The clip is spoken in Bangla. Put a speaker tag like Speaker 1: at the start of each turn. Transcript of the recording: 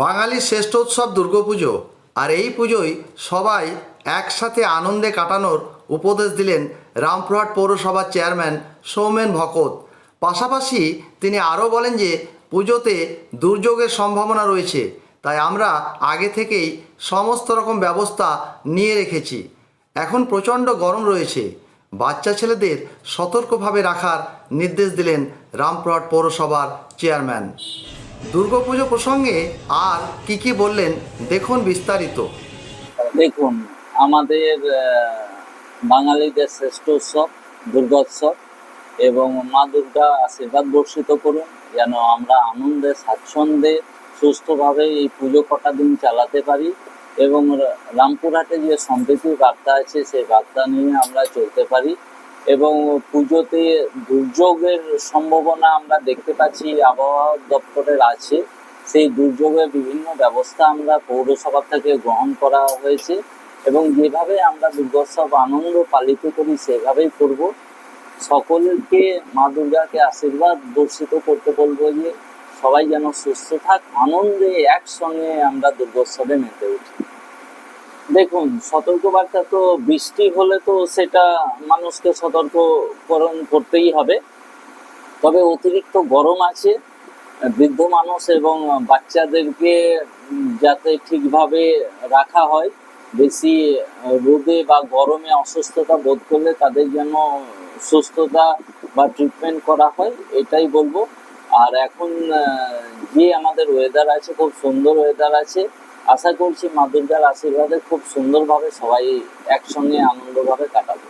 Speaker 1: বাঙালির শ্রেষ্ঠ উৎসব দুর্গাপুজো। আর এই পুজোয় সবাই একসাথে আনন্দে কাটানোর উপদেশ দিলেন রামপুরহাট পৌরসভার চেয়ারম্যান সৌমেন ভকত। পাশাপাশি তিনি আরও বলেন যে, পুজোতে দুর্যোগের সম্ভাবনা রয়েছে, তাই আমরা আগে থেকেই সমস্ত রকম ব্যবস্থা নিয়ে রেখেছি। এখন প্রচণ্ড গরম রয়েছে। বাচ্চা ছেলেদের সতর্কভাবে রাখার নির্দেশ দিলেন রামপুরহাট পৌরসভার চেয়ারম্যান। দুর্গাপুজো প্রসঙ্গে আর কি কি বললেন, দেখুন বিস্তারিত।
Speaker 2: দেখুন, আমাদের বাঙালিদের শ্রেষ্ঠ উৎসব দুর্গোৎসব এবং মা দুর্গা আশীর্বাদ বর্ষিত করুন, যেন আমরা আনন্দে, স্বাচ্ছন্দ্যে, সুস্থভাবে এই পুজো কটা দিন চালাতে পারি এবং রামপুরহাটে যে সম্প্রীতির বার্তা আছে, সেই বার্তা নিয়ে আমরা চলতে পারি। এবং পুজোতে দুর্যোগের সম্ভাবনা আমরা দেখতে পাচ্ছি, আবহাওয়া দপ্তরের আছে। সেই দুর্যোগের বিভিন্ন ব্যবস্থা আমরা পৌরসভা থেকে গ্রহণ করা হয়েছে এবং যেভাবে আমরা দুর্গোৎসব আনন্দ পালিত করি, সেভাবেই করব। সকলকে, মা দুর্গাকে আশীর্বাদ বর্ষিত করতে বলব যে, সবাই যেন সুস্থ থাক, আনন্দে একসঙ্গে আমরা দুর্গোৎসবে মেতে উঠি। দেখুন, সতর্কবার্তা তো বৃষ্টি হলে তো সেটা মানুষকে সতর্ককরণ করতেই হবে। তবে অতিরিক্ত গরম আছে, বৃদ্ধ মানুষ এবং বাচ্চাদেরকে যাতে ঠিকভাবে রাখা হয়, বেশি রোদে বা গরমে অসুস্থতা বোধ করলে তাদের যেন সুস্থতা বা ট্রিটমেন্ট করা হয়, এটাই বলব। আর এখন যে আমাদের ওয়েদার আছে, খুব সুন্দর ওয়েদার আছে আশা করছি মা দুর্গার আশীর্বাদে খুব সুন্দরভাবে সবাই একসঙ্গে আনন্দভাবে কাটাবো।